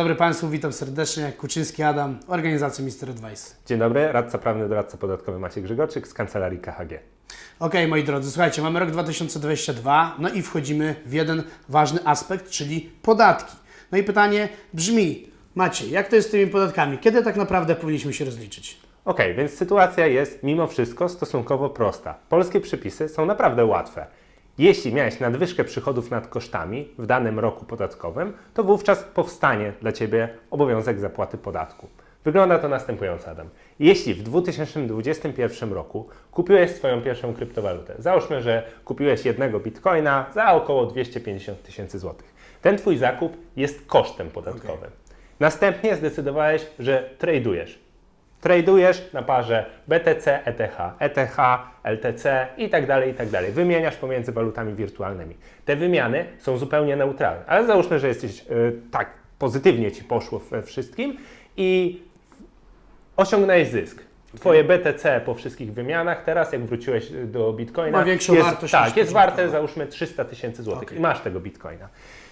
Dobry Państwu, witam serdecznie. Kuczyński Adam, organizacja Mr. Advice. Dzień dobry, radca prawny, doradca podatkowy Maciek Grzegorczyk z kancelarii KHG. Ok, moi drodzy, słuchajcie, mamy rok 2022, no i wchodzimy w jeden ważny aspekt, czyli podatki. No i pytanie brzmi, Macie, jak to jest z tymi podatkami? Kiedy tak naprawdę powinniśmy się rozliczyć? Ok, więc sytuacja jest mimo wszystko stosunkowo prosta. Polskie przepisy są naprawdę łatwe. Jeśli miałeś nadwyżkę przychodów nad kosztami w danym roku podatkowym, to wówczas powstanie dla Ciebie obowiązek zapłaty podatku. Wygląda to następująco, Adam. Jeśli w 2021 roku kupiłeś swoją pierwszą kryptowalutę, załóżmy, że kupiłeś jednego bitcoina za około 250 tysięcy złotych. Ten Twój zakup jest kosztem podatkowym. Następnie zdecydowałeś, że tradujesz. Tradujesz na parze BTC, ETH, ETH, LTC i tak dalej, i tak dalej. Wymieniasz pomiędzy walutami wirtualnymi. Te wymiany są zupełnie neutralne, ale załóżmy, że jesteś y, tak pozytywnie ci poszło we wszystkim i osiągnąłeś zysk. Twoje BTC po wszystkich wymianach, teraz jak wróciłeś do Bitcoina, Ma większą jest, wartość tak, jest warte załóżmy 300 tysięcy złotych Okej. i masz tego Bitcoina.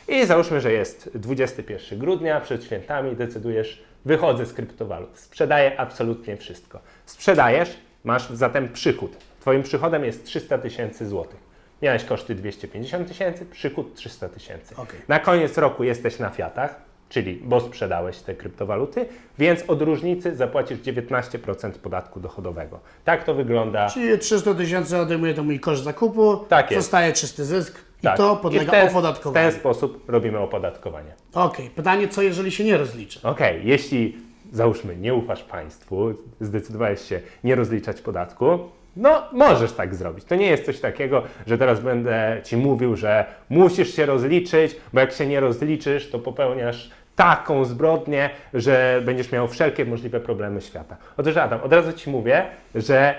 I załóżmy, że jest 21 grudnia, przed świętami decydujesz, wychodzę z kryptowalut, sprzedaję absolutnie wszystko. Sprzedajesz, masz zatem przychód. Twoim przychodem jest 300 tysięcy złotych. Miałeś koszty 250 tysięcy, przychód 300 tysięcy. Okej. Na koniec roku jesteś na fiatach, czyli bo sprzedałeś te kryptowaluty, więc od różnicy zapłacisz 19% podatku dochodowego. Tak to wygląda. Czyli 300 tysięcy odejmuje to mój koszt zakupu, Tak jest. zostaje czysty zysk i Tak. to I podlega w ten, w opodatkowaniu. ten sposób robimy opodatkowanie. Okej, pytanie, co jeżeli się nie rozliczę? Okej, jeśli załóżmy nie ufasz państwu, zdecydowałeś się nie rozliczać podatku, no możesz tak zrobić. To nie jest coś takiego, że teraz będę ci mówił, że musisz się rozliczyć, bo jak się nie rozliczysz, to popełniasz taką zbrodnię, że będziesz miał wszelkie możliwe problemy świata. Otóż Adam, od razu ci mówię, że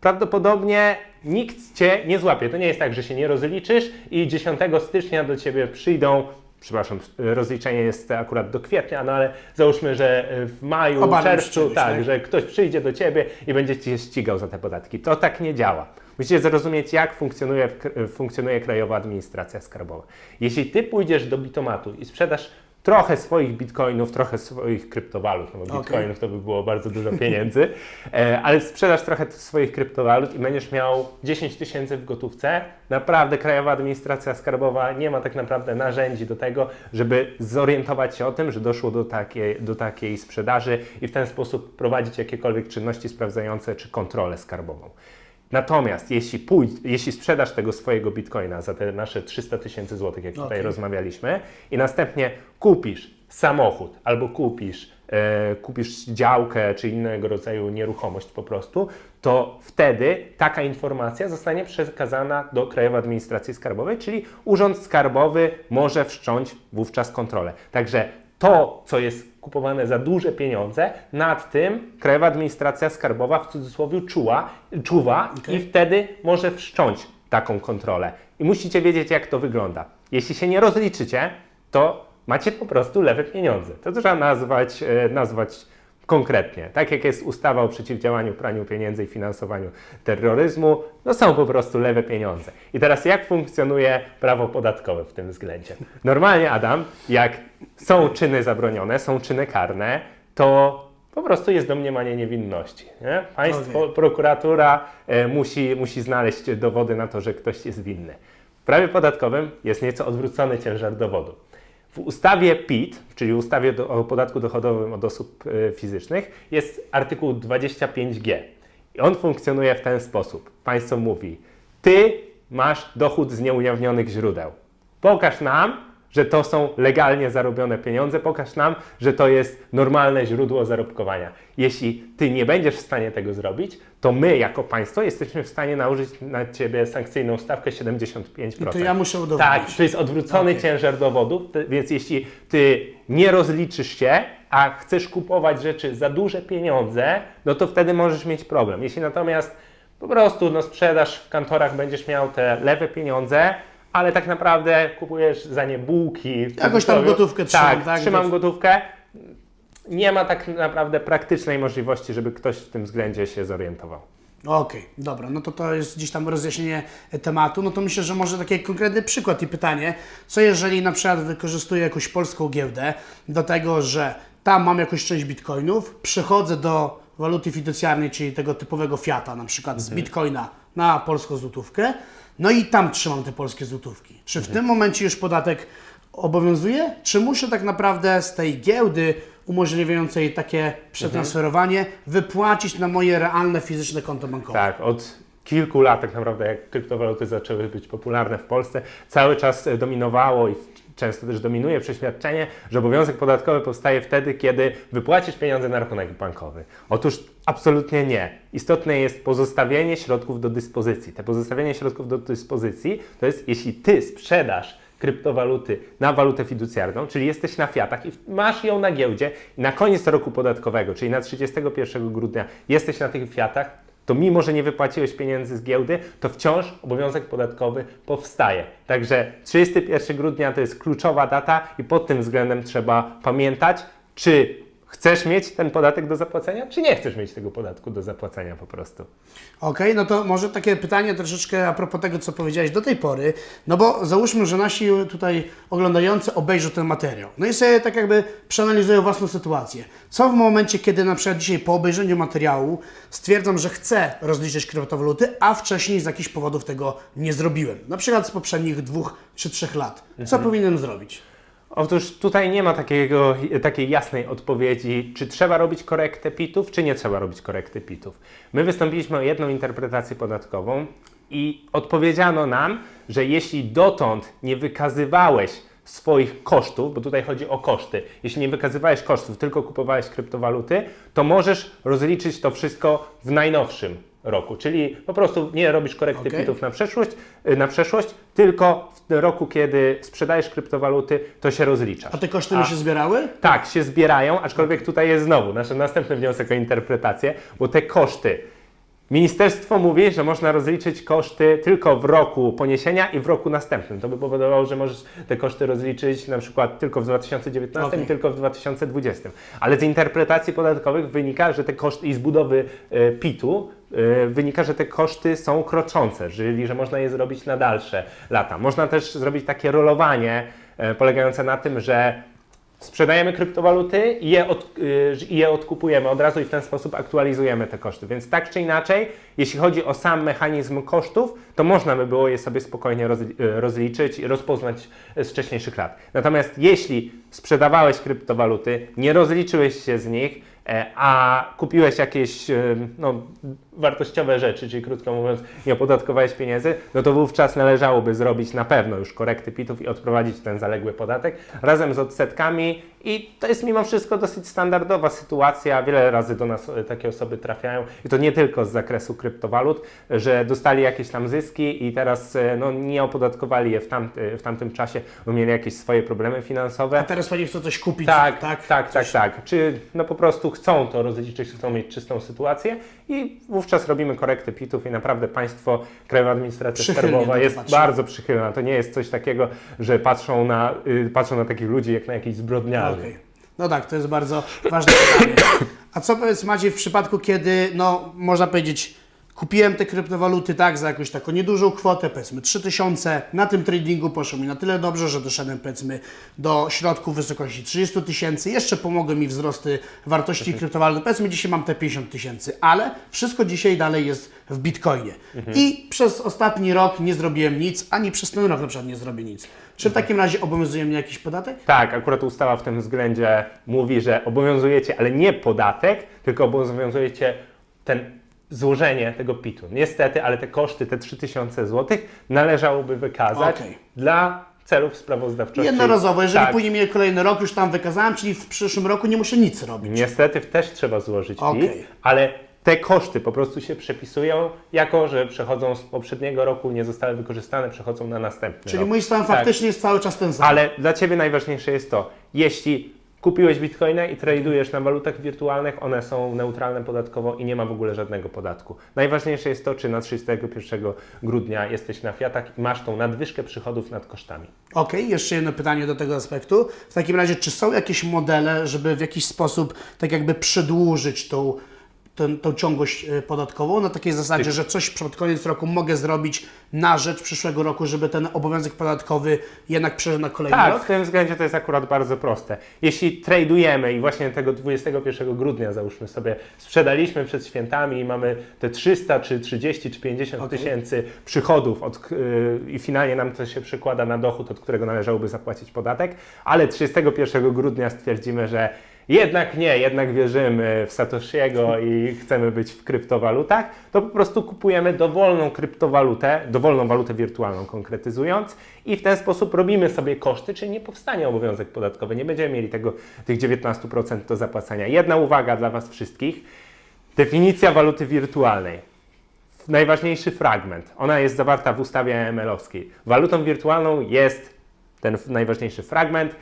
prawdopodobnie nikt cię nie złapie. To nie jest tak, że się nie rozliczysz i 10 stycznia do ciebie przyjdą przepraszam, rozliczenie jest akurat do kwietnia, no ale załóżmy, że w maju, się czerwcu, tak, tak? że ktoś przyjdzie do ciebie i będzie cię ścigał za te podatki. To tak nie działa. Musicie zrozumieć, jak funkcjonuje, funkcjonuje Krajowa Administracja Skarbowa. Jeśli ty pójdziesz do bitomatu i sprzedasz trochę swoich bitcoinów, trochę swoich kryptowalut, no bo Okej. bitcoinów to by było bardzo dużo pieniędzy, e, ale sprzedasz trochę swoich kryptowalut i będziesz miał 10 tysięcy w gotówce, naprawdę Krajowa Administracja Skarbowa nie ma tak naprawdę narzędzi do tego, żeby zorientować się o tym, że doszło do takiej, do takiej sprzedaży i w ten sposób prowadzić jakiekolwiek czynności sprawdzające czy kontrolę skarbową. Natomiast jeśli, pójdź, jeśli sprzedasz tego swojego bitcoina za te nasze 300 tysięcy złotych, jak tutaj Okej. rozmawialiśmy, i następnie kupisz samochód albo kupisz, e, kupisz działkę czy innego rodzaju nieruchomość po prostu, to wtedy taka informacja zostanie przekazana do Krajowej Administracji Skarbowej, czyli Urząd Skarbowy może wszcząć wówczas kontrolę. Także to, co jest kupowane za duże pieniądze, nad tym Krajowa Administracja Skarbowa w cudzysłowie czuła, czuwa Okej. i wtedy może wszcząć taką kontrolę. I musicie wiedzieć, jak to wygląda. Jeśli się nie rozliczycie, to macie po prostu lewe pieniądze. To trzeba nazwać, e, nazwać konkretnie. Tak jak jest ustawa o przeciwdziałaniu praniu pieniędzy i finansowaniu terroryzmu, no są po prostu lewe pieniądze. I teraz jak funkcjonuje prawo podatkowe w tym względzie? Normalnie, Adam, jak są czyny zabronione, są czyny karne, to po prostu jest domniemanie niewinności. Nie? Państwo, prokuratura e, musi, musi znaleźć dowody na to, że ktoś jest winny. W prawie podatkowym jest nieco odwrócony ciężar dowodu. W ustawie PIT, czyli ustawie do, o podatku dochodowym od osób e, fizycznych, jest artykuł 25G. I on funkcjonuje w ten sposób. Państwo mówi, ty masz dochód z nieujawnionych źródeł. Pokaż nam, że to są legalnie zarobione pieniądze, pokaż nam, że to jest normalne źródło zarobkowania. Jeśli ty nie będziesz w stanie tego zrobić, to my jako państwo jesteśmy w stanie nałożyć na ciebie sankcyjną stawkę 75%. I to ja muszę udowodnić. Tak, to jest odwrócony Okej. ciężar dowodów, więc jeśli ty nie rozliczysz się, a chcesz kupować rzeczy za duże pieniądze, no to wtedy możesz mieć problem. Jeśli natomiast po prostu no, sprzedaż w kantorach, będziesz miał te lewe pieniądze, ale tak naprawdę kupujesz za nie bułki. Jakoś tam gotówkę trzymam, Tak, tak? trzymam gotówkę. Nie ma tak naprawdę praktycznej możliwości, żeby ktoś w tym względzie się zorientował. Okej, dobra, no to to jest gdzieś tam rozjaśnienie tematu. No to myślę, że może taki konkretny przykład i pytanie, co jeżeli na przykład wykorzystuję jakąś polską giełdę do tego, że tam mam jakąś część bitcoinów, przychodzę do waluty fiducjarnej, czyli tego typowego fiata, na przykład z bitcoina na polską złotówkę, no i tam trzymam te polskie złotówki. Czy w tym momencie już podatek obowiązuje, czy muszę tak naprawdę z tej giełdy umożliwiającej takie przetransferowanie wypłacić na moje realne fizyczne konto bankowe? Tak, od kilku lat tak naprawdę, jak kryptowaluty zaczęły być popularne w Polsce, cały czas e, dominowało i często też dominuje przeświadczenie, że obowiązek podatkowy powstaje wtedy, kiedy wypłacisz pieniądze na rachunek bankowy. Otóż absolutnie nie. Istotne jest pozostawienie środków do dyspozycji. Te pozostawienie środków do dyspozycji to jest, jeśli ty sprzedasz kryptowaluty na walutę fiducjarną, czyli jesteś na fiatach i masz ją na giełdzie i na koniec roku podatkowego, czyli na 31 grudnia jesteś na tych fiatach, to mimo, że nie wypłaciłeś pieniędzy z giełdy, to wciąż obowiązek podatkowy powstaje. Także 31 grudnia to jest kluczowa data i pod tym względem trzeba pamiętać, czy chcesz mieć ten podatek do zapłacenia, czy nie chcesz mieć tego podatku do zapłacenia po prostu. Okej, no to może takie pytanie troszeczkę a propos tego, co powiedziałeś do tej pory. No bo załóżmy, że nasi tutaj oglądający obejrzą ten materiał. No i sobie tak jakby przeanalizują własną sytuację. Co w momencie, kiedy na przykład dzisiaj po obejrzeniu materiału stwierdzam, że chcę rozliczyć kryptowaluty, a wcześniej z jakichś powodów tego nie zrobiłem. Na przykład z poprzednich dwóch czy trzech lat. Co powinienem zrobić? Otóż tutaj nie ma takiego, takiej jasnej odpowiedzi, czy trzeba robić korektę PIT-ów, czy nie trzeba robić korekty PIT-ów. My wystąpiliśmy o jedną interpretację podatkową i odpowiedziano nam, że jeśli dotąd nie wykazywałeś swoich kosztów, bo tutaj chodzi o koszty, jeśli nie wykazywałeś kosztów, tylko kupowałeś kryptowaluty, to możesz rozliczyć to wszystko w najnowszym roku, czyli po prostu nie robisz korekty Okej. PIT-ów na przeszłość, y, na przeszłość, tylko w roku, kiedy sprzedajesz kryptowaluty, to się rozliczasz. A te koszty mi się zbierały? Tak, się zbierają, aczkolwiek tutaj jest znowu nasz następny wniosek o interpretację, bo te koszty. Ministerstwo mówi, że można rozliczyć koszty tylko w roku poniesienia i w roku następnym. To by powodowało, że możesz te koszty rozliczyć na przykład tylko w 2019 Okej. i tylko w 2020. Ale z interpretacji podatkowych wynika, że te koszty i z budowy e, PIT-u wynika, że te koszty są kroczące, czyli że można je zrobić na dalsze lata. Można też zrobić takie rolowanie e, polegające na tym, że sprzedajemy kryptowaluty i je, od, y, i je odkupujemy od razu i w ten sposób aktualizujemy te koszty. Więc tak czy inaczej, jeśli chodzi o sam mechanizm kosztów, to można by było je sobie spokojnie y, rozliczyć i rozpoznać z wcześniejszych lat. Natomiast jeśli sprzedawałeś kryptowaluty, nie rozliczyłeś się z nich, e, a kupiłeś jakieś y, no, wartościowe rzeczy, czyli krótko mówiąc, nie opodatkowałeś pieniędzy, no to wówczas należałoby zrobić na pewno już korekty PIT-ów i odprowadzić ten zaległy podatek razem z odsetkami i to jest mimo wszystko dosyć standardowa sytuacja. Wiele razy do nas e, takie osoby trafiają i to nie tylko z zakresu kryptowalut, że dostali jakieś tam zyski i teraz e, no, nie opodatkowali je w, tam, e, w tamtym czasie, bo mieli jakieś swoje problemy finansowe. A teraz pani chce coś kupić? Tak, tak, tak, tak, Coś- tak. Czy no po prostu chcą to rozliczyć, chcą mieć czystą sytuację i wówczas robimy korektę PIT-ów i naprawdę państwo, Krajowa Administracja Przychylnie Skarbowa jest patrzy. bardzo przychylna. To nie jest coś takiego, że patrzą na, y, patrzą na takich ludzi jak na jakichś zbrodniarzy. Okej. No tak, to jest bardzo ważne pytanie. A co powiedz Maciej w przypadku, kiedy, no można powiedzieć, kupiłem te kryptowaluty tak za jakąś taką niedużą kwotę, powiedzmy 3000, na tym tradingu poszło mi na tyle dobrze, że doszedłem powiedzmy do środków w wysokości 30 tysięcy, jeszcze pomogły mi wzrosty wartości kryptowalut, powiedzmy dzisiaj mam te 50 tysięcy, ale wszystko dzisiaj dalej jest w bitcoinie. I przez ostatni rok nie zrobiłem nic, ani przez ten rok na przykład nie zrobię nic. Czy w takim razie obowiązuje mnie jakiś podatek? Tak, akurat ustawa w tym względzie mówi, że obowiązujecie, ale nie podatek, tylko obowiązujecie ten złożenie tego PIT-u. Niestety, ale te koszty, te 3000 zł należałoby wykazać Okej. dla celów sprawozdawczości. Jednorazowo, jeżeli tak, później mnie kolejny rok już tam wykazałem, czyli w przyszłym roku nie muszę nic robić. Niestety też trzeba złożyć PIT, ale te koszty po prostu się przepisują, jako że przechodzą z poprzedniego roku, nie zostały wykorzystane, przechodzą na następny Czyli rok. mój stan Tak. faktycznie jest cały czas ten sam. Ale dla Ciebie najważniejsze jest to, jeśli kupiłeś bitcoina i tradujesz na walutach wirtualnych, one są neutralne podatkowo i nie ma w ogóle żadnego podatku. Najważniejsze jest to, czy na 31 grudnia jesteś na fiatach i masz tą nadwyżkę przychodów nad kosztami. Okej, jeszcze jedno pytanie do tego aspektu. W takim razie, czy są jakieś modele, żeby w jakiś sposób tak jakby przedłużyć tą tę, tą ciągłość e, podatkową na takiej zasadzie, że coś przed koniec roku mogę zrobić na rzecz przyszłego roku, żeby ten obowiązek podatkowy jednak przeszedł na kolejny Tak, rok? w tym względzie to jest akurat bardzo proste. Jeśli tradujemy i właśnie tego 21 grudnia załóżmy sobie sprzedaliśmy przed świętami i mamy te 300 czy 30 czy 50 Okej. tysięcy przychodów od, yy, i finalnie nam to się przekłada na dochód, od którego należałoby zapłacić podatek, ale 31 grudnia stwierdzimy, że jednak nie, jednak wierzymy w Satoshiego i chcemy być w kryptowalutach, to po prostu kupujemy dowolną kryptowalutę, dowolną walutę wirtualną konkretyzując i w ten sposób robimy sobie koszty, czyli nie powstanie obowiązek podatkowy, nie będziemy mieli tego, tych 19% do zapłacenia. Jedna uwaga dla Was wszystkich. Definicja waluty wirtualnej. Najważniejszy fragment. Ona jest zawarta w ustawie AML-owskiej. Walutą wirtualną jest ten najważniejszy fragment.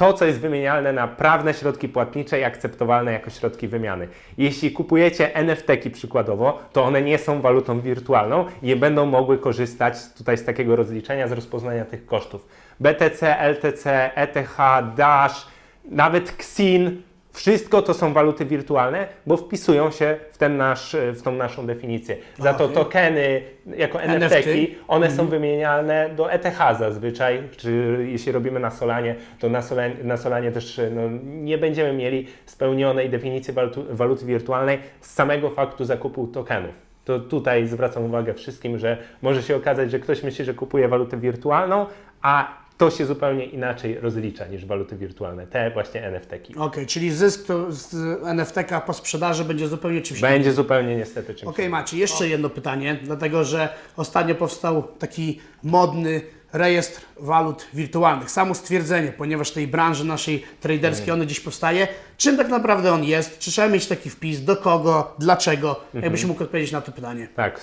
To, co jest wymienialne na prawne środki płatnicze i akceptowalne jako środki wymiany. Jeśli kupujecie NFT-ki przykładowo, to one nie są walutą wirtualną i nie będą mogły korzystać tutaj z takiego rozliczenia, z rozpoznania tych kosztów. BTC, LTC, ETH, Dash, nawet XIN, wszystko to są waluty wirtualne, bo wpisują się w, ten nasz, w tą naszą definicję. Za to tokeny jako NFT. One są wymienialne do ETH zazwyczaj, czy jeśli robimy na Solanie, to na Solanie, na Solanie też no, nie będziemy mieli spełnionej definicji waluty, waluty wirtualnej z samego faktu zakupu tokenów. To tutaj zwracam uwagę wszystkim, że może się okazać, że ktoś myśli, że kupuje walutę wirtualną, a to się zupełnie inaczej rozlicza niż waluty wirtualne, te właśnie NFT-ki. Okej, czyli zysk to z NFT-ka po sprzedaży będzie zupełnie czymś innym. Będzie zupełnie niestety czymś Okej, Maciej, jeszcze jedno pytanie, dlatego że ostatnio powstał taki modny rejestr walut wirtualnych. Samo stwierdzenie, ponieważ tej branży naszej traderskiej on gdzieś powstaje, czym tak naprawdę on jest? Czy trzeba mieć taki wpis? Do kogo? Dlaczego? Jakbyś mógł odpowiedzieć na to pytanie. Tak,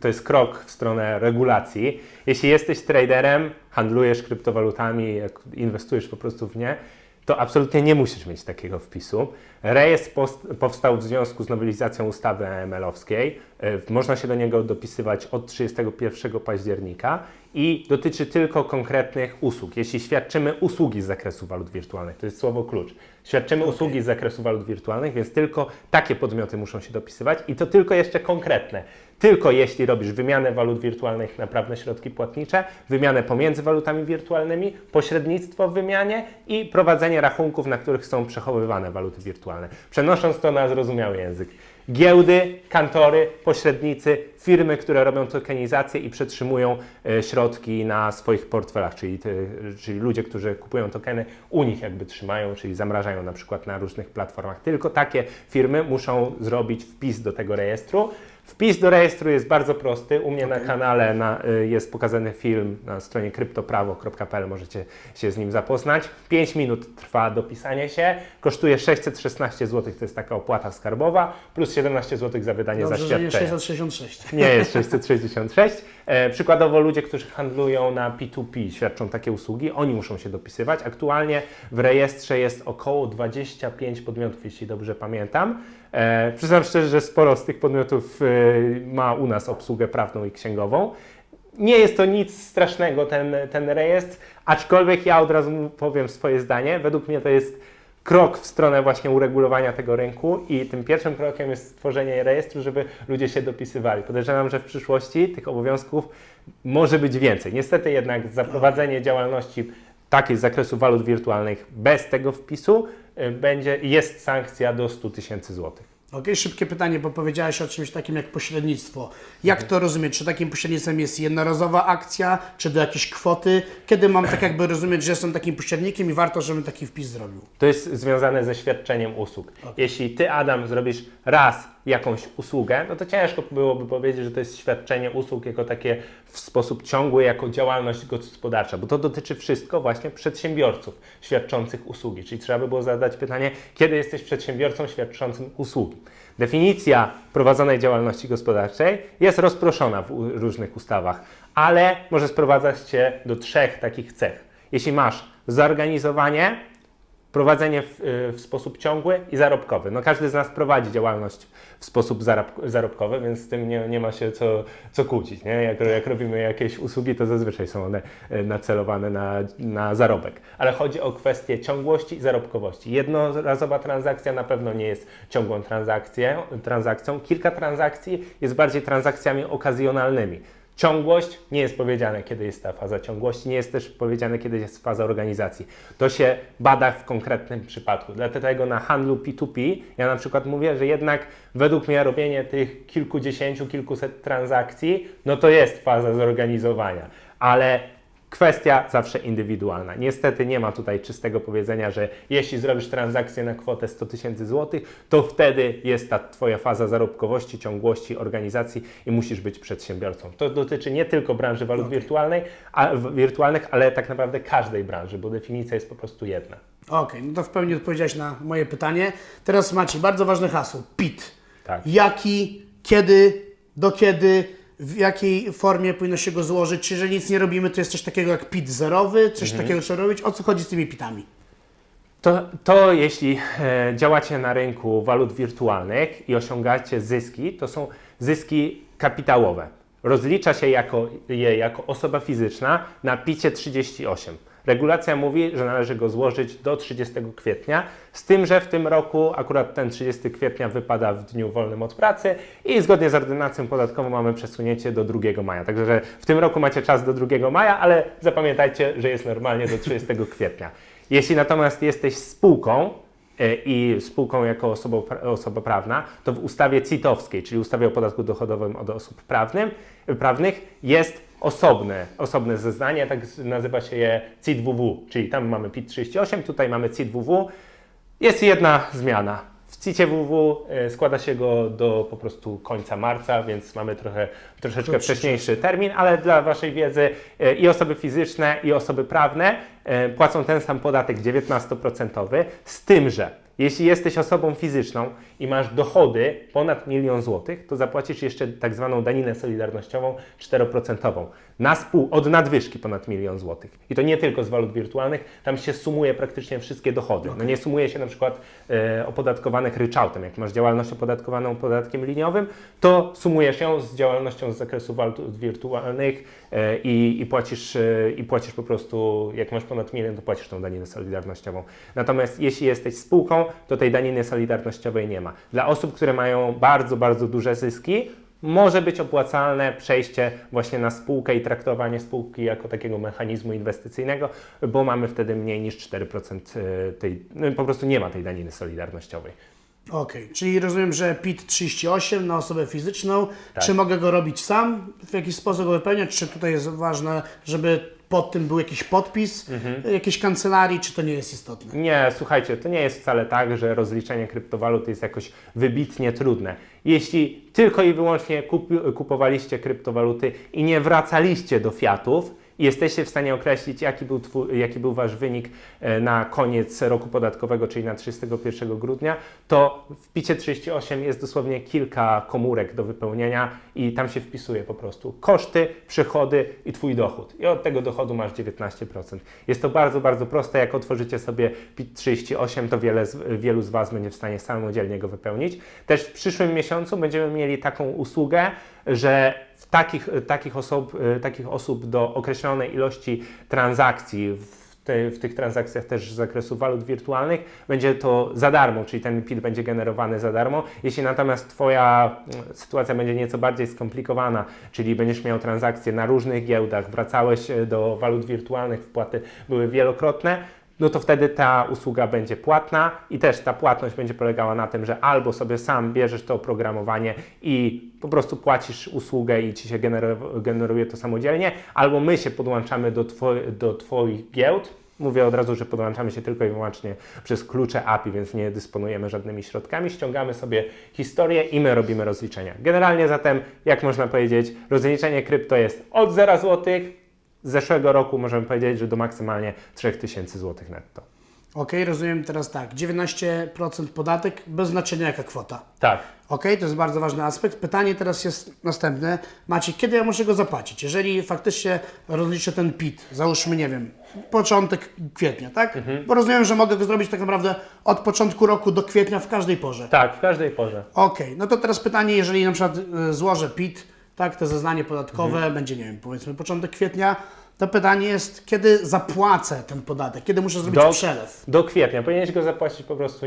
to jest krok w stronę regulacji. Jeśli jesteś traderem, handlujesz kryptowalutami, inwestujesz po prostu w nie, to absolutnie nie musisz mieć takiego wpisu. Rejestr powstał w związku z nowelizacją ustawy AML-owskiej. E, Można się do niego dopisywać od 31 października i dotyczy tylko konkretnych usług. Jeśli świadczymy usługi z zakresu walut wirtualnych, to jest słowo klucz. Świadczymy usługi z zakresu walut wirtualnych, więc tylko takie podmioty muszą się dopisywać i to tylko jeszcze konkretne. Tylko jeśli robisz wymianę walut wirtualnych na prawne środki płatnicze, wymianę pomiędzy walutami wirtualnymi, pośrednictwo w wymianie i prowadzenie rachunków, na których są przechowywane waluty wirtualne. Przenosząc to na zrozumiały język. Giełdy, kantory, pośrednicy, firmy, które robią tokenizację i przetrzymują e, środki na swoich portfelach, czyli, czyli ludzie, którzy kupują tokeny, u nich jakby trzymają, czyli zamrażają na przykład na różnych platformach. Tylko takie firmy muszą zrobić wpis do tego rejestru. Wpis do rejestru jest bardzo prosty. U mnie na kanale na, y, jest pokazany film na stronie kryptoprawo.pl, możecie się z nim zapoznać. 5 minut trwa dopisanie się, kosztuje 616 zł, to jest taka opłata skarbowa, plus 17 zł za wydanie Dobrze, że zaświadczenia. 666. Nie jest 666. E, przykładowo ludzie, którzy handlują na P2P, świadczą takie usługi, oni muszą się dopisywać. Aktualnie w rejestrze jest około 25 podmiotów, jeśli dobrze pamiętam. E, przyznam szczerze, że sporo z tych podmiotów e, ma u nas obsługę prawną i księgową. Nie jest to nic strasznego ten, ten rejestr, aczkolwiek ja od razu powiem swoje zdanie. Według mnie to jest krok w stronę właśnie uregulowania tego rynku i tym pierwszym krokiem jest stworzenie rejestru, żeby ludzie się dopisywali. Podejrzewam, że w przyszłości tych obowiązków może być więcej. Niestety jednak zaprowadzenie działalności takiej z zakresu walut wirtualnych bez tego wpisu y, będzie, jest sankcja do 100 tysięcy złotych. Okej, szybkie pytanie, bo powiedziałeś o czymś takim jak pośrednictwo. Jak to rozumieć? Czy takim pośrednictwem jest jednorazowa akcja, czy do jakiejś kwoty? Kiedy mam tak jakby rozumieć, że jestem takim pośrednikiem i warto, żebym taki wpis zrobił? To jest związane ze świadczeniem usług. Jeśli ty, Adam, zrobisz raz jakąś usługę, no to ciężko byłoby powiedzieć, że to jest świadczenie usług jako takie w sposób ciągły, jako działalność gospodarcza, bo to dotyczy wszystko właśnie przedsiębiorców świadczących usługi. Czyli trzeba by było zadać pytanie, kiedy jesteś przedsiębiorcą świadczącym usługi. Definicja prowadzonej działalności gospodarczej jest rozproszona w różnych ustawach, ale może sprowadzać się do trzech takich cech. Jeśli masz zorganizowanie, prowadzenie w, y, w sposób ciągły i zarobkowy. No każdy z nas prowadzi działalność w sposób zarab, zarobkowy, więc z tym nie, nie ma się co, co kłócić. Nie? Jak, jak robimy jakieś usługi, to zazwyczaj są one y, nacelowane na, na zarobek. Ale chodzi o kwestię ciągłości i zarobkowości. Jednorazowa transakcja na pewno nie jest ciągłą transakcją. transakcją. Kilka transakcji jest bardziej transakcjami okazjonalnymi. Ciągłość nie jest powiedziane, kiedy jest ta faza ciągłości, nie jest też powiedziane, kiedy jest faza organizacji. To się bada w konkretnym przypadku. Dlatego na handlu P2P ja na przykład mówię, że jednak według mnie robienie tych kilkudziesięciu, kilkuset transakcji, no to jest faza zorganizowania. Ale Kwestia zawsze indywidualna. Niestety nie ma tutaj czystego powiedzenia, że jeśli zrobisz transakcję na kwotę 100 tysięcy złotych, to wtedy jest ta Twoja faza zarobkowości, ciągłości organizacji i musisz być przedsiębiorcą. To dotyczy nie tylko branży walut wirtualnej, a, wirtualnych, ale tak naprawdę każdej branży, bo definicja jest po prostu jedna. Okej, no to w pełni odpowiedziałeś na moje pytanie. Teraz Maciej, bardzo ważne hasło. PIT. Tak. Jaki, kiedy, do kiedy, w jakiej formie powinno się go złożyć? Czy jeżeli nic nie robimy, to jest coś takiego jak PIT zerowy? Coś Mhm. takiego trzeba robić? O co chodzi z tymi PITami? To, to jeśli e, działacie na rynku walut wirtualnych i osiągacie zyski, to są zyski kapitałowe. Rozlicza się jako, je jako osoba fizyczna na picie 38. Regulacja mówi, że należy go złożyć do 30 kwietnia, z tym, że w tym roku akurat ten 30 kwietnia wypada w dniu wolnym od pracy i zgodnie z ordynacją podatkową mamy przesunięcie do 2 maja. Także że w tym roku macie czas do 2 maja, ale zapamiętajcie, że jest normalnie do 30 kwietnia. Jeśli natomiast jesteś spółką e, i spółką jako osobą, osoba prawna, to w ustawie CIT-owskiej, czyli ustawie o podatku dochodowym od osób prawnym, prawnych, jest osobne, osobne zeznanie, tak nazywa się je CIT-WW, czyli tam mamy PIT-38, tutaj mamy CIT-WW. Jest jedna zmiana. W CIT-ie WW e, składa się go do po prostu końca marca, więc mamy trochę, troszeczkę Krótszy wcześniejszy termin, ale dla Waszej wiedzy e, i osoby fizyczne, i osoby prawne e, płacą ten sam podatek 19%, z tym, że jeśli jesteś osobą fizyczną i masz dochody ponad milion złotych, to zapłacisz jeszcze tak zwaną daninę solidarnościową 4% na spół, od nadwyżki ponad milion złotych. I to nie tylko z walut wirtualnych, tam się sumuje praktycznie wszystkie dochody. No nie sumuje się na przykład e, opodatkowanych ryczałtem. Jak masz działalność opodatkowaną podatkiem liniowym, to sumujesz ją z działalnością z zakresu walut wirtualnych e, i, i, płacisz, e, i płacisz po prostu, jak masz ponad milion, to płacisz tą daninę solidarnościową. Natomiast jeśli jesteś spółką, to tej daniny solidarnościowej nie ma. Dla osób, które mają bardzo, bardzo duże zyski, może być opłacalne przejście właśnie na spółkę i traktowanie spółki jako takiego mechanizmu inwestycyjnego, bo mamy wtedy mniej niż 4% e, tej, no, po prostu nie ma tej daniny solidarnościowej. Okej, czyli rozumiem, że PIT 38 na osobę fizyczną. Tak. Czy mogę go robić sam? W jakiś sposób go wypełniać? Czy tutaj jest ważne, żeby pod tym był jakiś podpis Mhm. jakiejś kancelarii, czy to nie jest istotne? Nie, słuchajcie, to nie jest wcale tak, że rozliczenie kryptowalut jest jakoś wybitnie trudne. Jeśli tylko i wyłącznie kupi, kupowaliście kryptowaluty i nie wracaliście do fiatów i jesteście w stanie określić, jaki był, twój, jaki był Wasz wynik e, na koniec roku podatkowego, czyli na 31 grudnia, to w PICie 38 jest dosłownie kilka komórek do wypełnienia i tam się wpisuje po prostu koszty, przychody i Twój dochód. I od tego dochodu masz 19%. Jest to bardzo, bardzo proste. Jak otworzycie sobie PIT 38, to wiele wielu z Was będzie w stanie samodzielnie go wypełnić. Też w przyszłym miesiącu będziemy mieli taką usługę, że takich, takich, osób, e, takich osób do określonej ilości transakcji w tych transakcjach też z zakresu walut wirtualnych będzie to za darmo, czyli ten PIT będzie generowany za darmo. Jeśli natomiast Twoja mm, sytuacja będzie nieco bardziej skomplikowana, czyli będziesz miał transakcje na różnych giełdach, wracałeś e, do walut wirtualnych, wpłaty były wielokrotne, no to wtedy ta usługa będzie płatna i też ta płatność będzie polegała na tym, że albo sobie sam bierzesz to oprogramowanie i po prostu płacisz usługę i ci się gener- generuje to samodzielnie, albo my się podłączamy do, two- do Twoich giełd. Mówię od razu, że podłączamy się tylko i wyłącznie przez klucze API, więc nie dysponujemy żadnymi środkami. Ściągamy sobie historię i my robimy rozliczenia. Generalnie zatem, jak można powiedzieć, rozliczenie krypto jest od 0 zł. Z zeszłego roku możemy powiedzieć, że do maksymalnie 3000 zł netto. Okej, rozumiem teraz tak. 19% podatek bez znaczenia jaka kwota. Tak. Okej, to jest bardzo ważny aspekt. Pytanie teraz jest następne. Macie, kiedy ja muszę go zapłacić? Jeżeli faktycznie rozliczę ten PIT, załóżmy, nie wiem, początek kwietnia, tak? Bo rozumiem, że mogę go zrobić tak naprawdę od początku roku do kwietnia w każdej porze. Tak, w każdej porze. Okej, no to teraz pytanie, jeżeli na przykład y, złożę PIT, tak, to zeznanie podatkowe, Mhm. będzie, nie wiem, powiedzmy początek kwietnia, to pytanie jest, kiedy zapłacę ten podatek, kiedy muszę zrobić Do- przelew? Do kwietnia. Powinieneś go zapłacić po prostu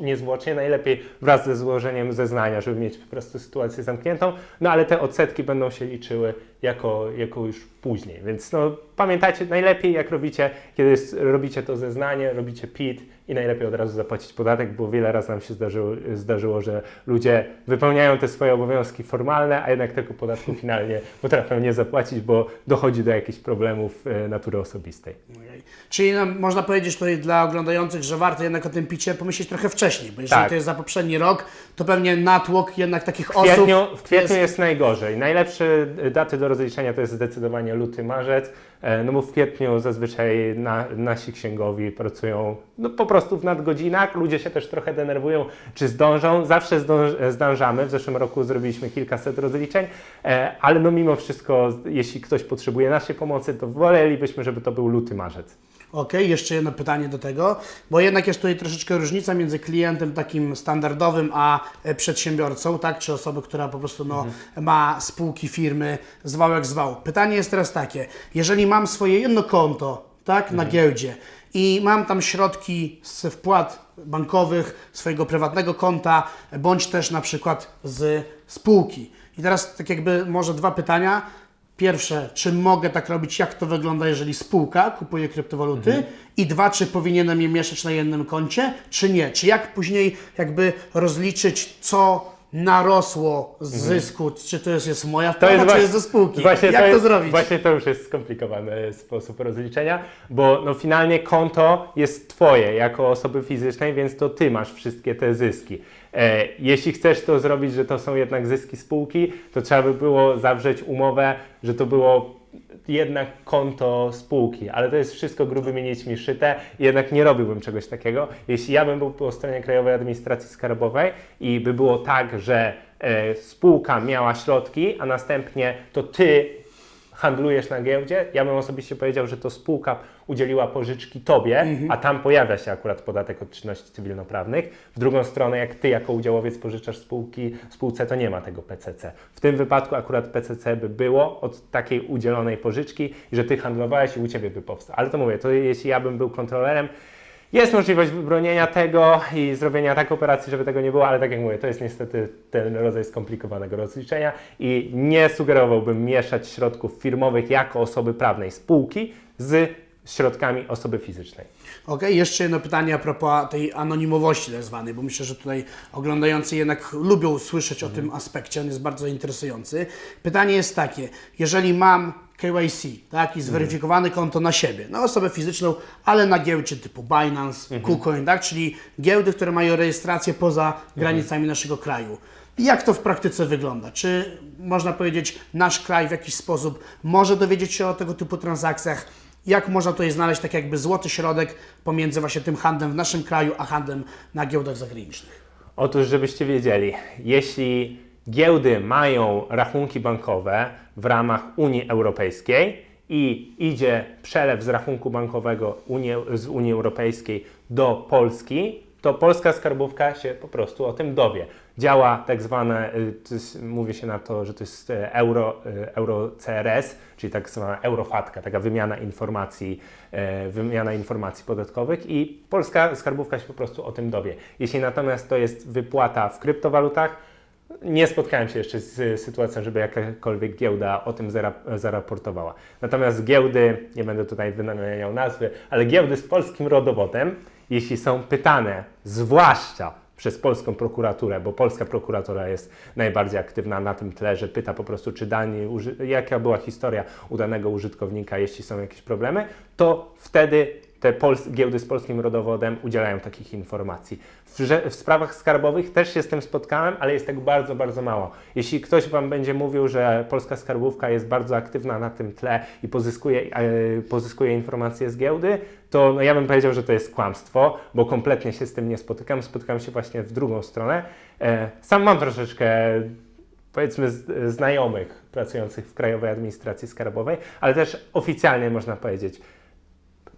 niezwłocznie, najlepiej wraz ze złożeniem zeznania, żeby mieć po prostu sytuację zamkniętą, no ale te odsetki będą się liczyły jako, jako już później. Więc no, pamiętajcie, najlepiej jak robicie, kiedy s- robicie to zeznanie, robicie PIT i najlepiej od razu zapłacić podatek, bo wiele razy nam się zdarzyło, zdarzyło, że ludzie wypełniają te swoje obowiązki formalne, a jednak tego podatku finalnie potrafią nie zapłacić, bo dochodzi do jakichś problemów e, natury osobistej. Okej. Czyli no, można powiedzieć tutaj dla oglądających, że warto jednak o tym picie pomyśleć trochę wcześniej, bo jeżeli Tak. to jest za poprzedni rok, to pewnie natłok jednak takich W kwietniu, osób w kwietniu jest... jest... najgorzej. Najlepsze daty do rozliczenia to jest zdecydowanie luty, marzec. E, No bo w kwietniu zazwyczaj na, nasi księgowi pracują no po prostu w nadgodzinach. Ludzie się też trochę denerwują, czy zdążą. Zawsze zdąż, zdążamy. W zeszłym roku zrobiliśmy kilkaset rozliczeń, e, ale no mimo wszystko, jeśli ktoś potrzebuje naszej pomocy, to wolelibyśmy, żeby to był luty, marzec. Okej, jeszcze jedno pytanie do tego, bo jednak jest tutaj troszeczkę różnica między klientem takim standardowym, a e, przedsiębiorcą, tak, czy osobą, która po prostu no, ma spółki, firmy, zwał jak zwał. Pytanie jest teraz takie, jeżeli mam swoje jedno konto, tak, na giełdzie i mam tam środki z wpłat bankowych, swojego prywatnego konta, bądź też na przykład z spółki. I teraz tak jakby może dwa pytania. Pierwsze, czy mogę tak robić, jak to wygląda, jeżeli spółka kupuje kryptowaluty? I dwa, czy powinienem je mieszać na jednym koncie, czy nie? Czy jak później jakby rozliczyć, co narosło z zysku, czy to jest, jest moja wpłata, czy właśnie- jest ze spółki? Właśnie jak to, jest, zrobić? Właśnie to już jest skomplikowany sposób rozliczenia, bo no finalnie konto jest Twoje jako osoby fizycznej, więc to Ty masz wszystkie te zyski. E, jeśli chcesz to zrobić, że to są jednak zyski spółki, to trzeba by było zawrzeć umowę, że to było jednak konto spółki, ale to jest wszystko grubymi nićmi szyte i jednak nie robiłbym czegoś takiego. Jeśli ja bym był po stronie Krajowej Administracji Skarbowej i by było tak, że e, spółka miała środki, a następnie to ty handlujesz na giełdzie, ja bym osobiście powiedział, że to spółka udzieliła pożyczki tobie, a tam pojawia się akurat podatek od czynności cywilnoprawnych. W drugą stronę, jak ty jako udziałowiec pożyczasz spółki, spółce, to nie ma tego PCC. W tym wypadku akurat PCC by było od takiej udzielonej pożyczki, że ty handlowałeś i u ciebie by powstał. Ale to mówię, to jeśli ja bym był kontrolerem, jest możliwość wybronienia tego i zrobienia takiej operacji, żeby tego nie było, ale tak jak mówię, to jest niestety ten rodzaj skomplikowanego rozliczenia i nie sugerowałbym mieszać środków firmowych jako osoby prawnej spółki z środkami osoby fizycznej. Okej, jeszcze jedno pytanie a propos tej anonimowości tak zwanej, bo myślę, że tutaj oglądający jednak lubią słyszeć o tym aspekcie, on jest bardzo interesujący. Pytanie jest takie, jeżeli mam KYC, tak, i zweryfikowane konto na siebie, na osobę fizyczną, ale na giełdzie typu Binance, KuCoin, tak, czyli giełdy, które mają rejestrację poza granicami naszego kraju. Jak to w praktyce wygląda? Czy można powiedzieć, nasz kraj w jakiś sposób może dowiedzieć się o tego typu transakcjach? Jak można tutaj znaleźć tak jakby złoty środek pomiędzy właśnie tym handlem w naszym kraju, a handlem na giełdach zagranicznych? Otóż, żebyście wiedzieli, jeśli giełdy mają rachunki bankowe w ramach Unii Europejskiej i idzie przelew z rachunku bankowego Unii, z Unii Europejskiej do Polski, to polska skarbówka się po prostu o tym dowie. Działa tak zwane, y, mówi się na to, że to jest e, euro, e, euro CRS, czyli tak zwana eurofatka, taka wymiana informacji, e, wymiana informacji podatkowych i polska skarbówka się po prostu o tym dowie. Jeśli natomiast to jest wypłata w kryptowalutach, nie spotkałem się jeszcze z sytuacją, żeby jakakolwiek giełda o tym zara- zaraportowała. Natomiast giełdy, nie będę tutaj wymieniał nazwy, ale giełdy z polskim rodowodem, jeśli są pytane, zwłaszcza przez polską prokuraturę, bo polska prokuratura jest najbardziej aktywna na tym tle, że pyta po prostu, czy dani, jaka była historia u danego użytkownika, jeśli są jakieś problemy, to wtedy te pols- giełdy z polskim rodowodem udzielają takich informacji. W, w sprawach skarbowych też się z tym spotkałem, ale jest tego bardzo, bardzo mało. Jeśli ktoś Wam będzie mówił, że polska skarbówka jest bardzo aktywna na tym tle i pozyskuje, e, pozyskuje informacje z giełdy, to no ja bym powiedział, że to jest kłamstwo, bo kompletnie się z tym nie spotykam. Spotykam się właśnie w drugą stronę. E, sam mam troszeczkę powiedzmy z, znajomych pracujących w Krajowej Administracji Skarbowej, ale też oficjalnie można powiedzieć,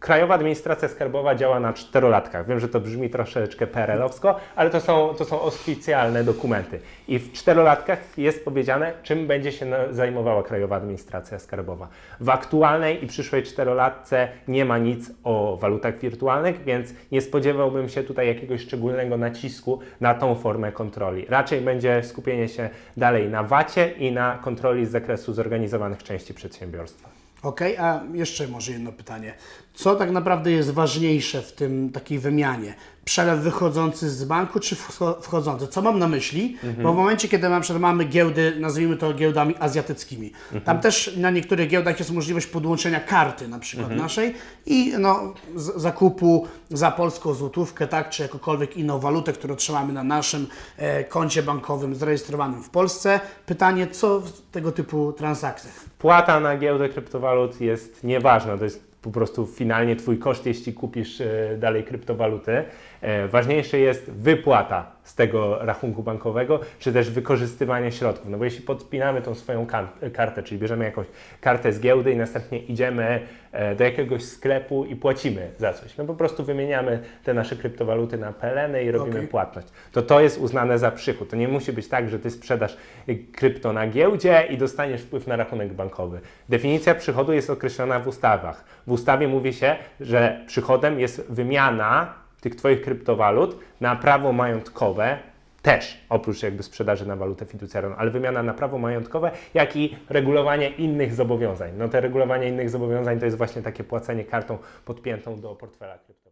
Krajowa Administracja Skarbowa działa na czterolatkach. Wiem, że to brzmi troszeczkę PRL-owsko, ale to są, to są oficjalne dokumenty. I w czterolatkach jest powiedziane, czym będzie się zajmowała Krajowa Administracja Skarbowa. W aktualnej i przyszłej czterolatce nie ma nic o walutach wirtualnych, więc nie spodziewałbym się tutaj jakiegoś szczególnego nacisku na tą formę kontroli. Raczej będzie skupienie się dalej na VAT-ie i na kontroli z zakresu zorganizowanych części przedsiębiorstwa. Okej, a jeszcze może jedno pytanie. Co tak naprawdę jest ważniejsze w tym takiej wymianie? Przelew wychodzący z banku czy wcho- wchodzący? Co mam na myśli? Bo w momencie, kiedy na przykład mamy giełdy, nazwijmy to giełdami azjatyckimi, tam też na niektórych giełdach jest możliwość podłączenia karty na przykład naszej i no, zakupu za polską złotówkę, tak, czy jakąkolwiek inną walutę, którą trzymamy na naszym e, koncie bankowym zarejestrowanym w Polsce. Pytanie, co w tego typu transakcjach? Płata na giełdę kryptowalut jest nieważna, to jest po prostu finalnie Twój koszt, jeśli kupisz e, dalej kryptowaluty. E, Ważniejsze jest wypłata z tego rachunku bankowego, czy też wykorzystywanie środków. No bo jeśli podpinamy tą swoją kartę, czyli bierzemy jakąś kartę z giełdy i następnie idziemy e, do jakiegoś sklepu i płacimy za coś, no po prostu wymieniamy te nasze kryptowaluty na peleny i robimy Okej. płatność, to to jest uznane za przychód. To nie musi być tak, że ty sprzedasz y, krypto na giełdzie i dostaniesz wpływ na rachunek bankowy. Definicja przychodu jest określona w ustawach. W ustawie mówi się, że przychodem jest wymiana tych twoich kryptowalut na prawo majątkowe, też oprócz jakby sprzedaży na walutę fiducjarną, ale wymiana na prawo majątkowe, jak i regulowanie innych zobowiązań. No te regulowanie innych zobowiązań to jest właśnie takie płacenie kartą podpiętą do portfela kryptowego.